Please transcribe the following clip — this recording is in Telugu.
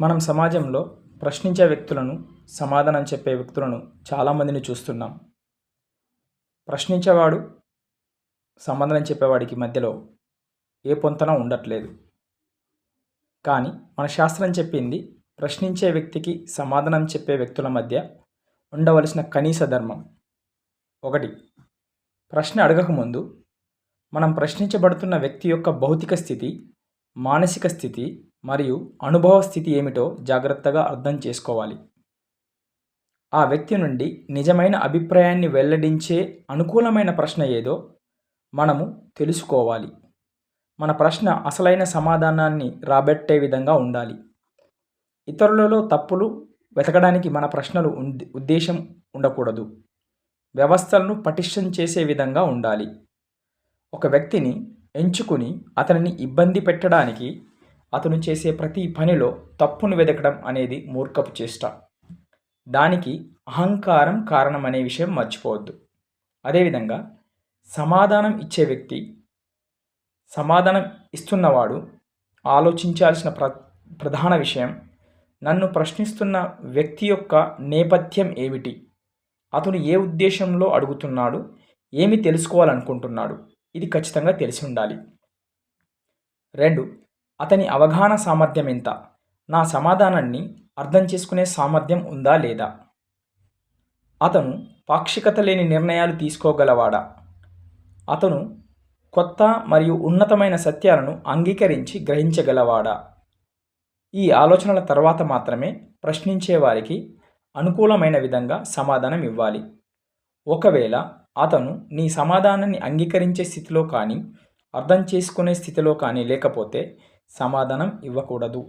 మనం సమాజంలో ప్రశ్నించే వ్యక్తులను సమాధానం చెప్పే వ్యక్తులను చాలామందిని చూస్తున్నాం. ప్రశ్నించేవాడు సమాధానం చెప్పేవాడికి మధ్యలో ఏ పొంతన ఉండట్లేదు. కానీ మన శాస్త్రం చెప్పింది ప్రశ్నించే వ్యక్తికి సమాధానం చెప్పే వ్యక్తుల మధ్య ఉండవలసిన కనీస ధర్మం. ఒకటి ప్రశ్న అడగకముందు మనం ప్రశ్నించబడుతున్న వ్యక్తి యొక్క భౌతిక స్థితి మానసిక స్థితి మరియు అనుభవ స్థితి ఏమిటో జాగ్రత్తగా అర్థం చేసుకోవాలి. ఆ వ్యక్తి నుండి నిజమైన అభిప్రాయాన్ని వెల్లడించే అనుకూలమైన ప్రశ్న ఏదో మనము తెలుసుకోవాలి. మన ప్రశ్న అసలైన సమాధానాన్ని రాబట్టే విధంగా ఉండాలి. ఇతరులలో తప్పులు వెతకడానికి మన ప్రశ్నలు ఉద్- ఉద్దేశం ఉండకూడదు. వ్యవస్థలను పటిష్టం చేసే విధంగా ఉండాలి. ఒక వ్యక్తిని ఎంచుకుని అతనిని ఇబ్బంది పెట్టడానికి అతను చేసే ప్రతి పనిలో తప్పును వెతకడం అనేది మూర్ఖపు చేష్ట. దానికి అహంకారం కారణం అనే విషయం మర్చిపోవద్దు. అదేవిధంగా సమాధానం ఇచ్చే వ్యక్తి సమాధానం ఇస్తున్నవాడు ఆలోచించాల్సిన ప్ర ప్రధాన విషయం నన్ను ప్రశ్నిస్తున్న వ్యక్తి యొక్క నేపథ్యం ఏమిటి? అతను ఏ ఉద్దేశంలో అడుగుతున్నాడు? ఏమి తెలుసుకోవాలనుకుంటున్నాడు? ఇది ఖచ్చితంగా తెలిసి ఉండాలి. రెండు అతని అవగాహన సామర్థ్యం ఎంత? నా సమాధానాన్ని అర్థం చేసుకునే సామర్థ్యం ఉందా లేదా? అతను పాక్షికత లేని నిర్ణయాలు తీసుకోగలవాడా? అతను కొత్త మరియు ఉన్నతమైన సత్యాలను అంగీకరించి గ్రహించగలవాడా? ఈ ఆలోచనల తర్వాత మాత్రమే ప్రశ్నించే వారికి అనుకూలమైన విధంగా సమాధానం ఇవ్వాలి. ఒకవేళ అతను నీ సమాధానాన్ని అంగీకరించే స్థితిలో కానీ అర్థం చేసుకునే స్థితిలో కానీ లేకపోతే సమాధానం ఇవ్వకూడదు.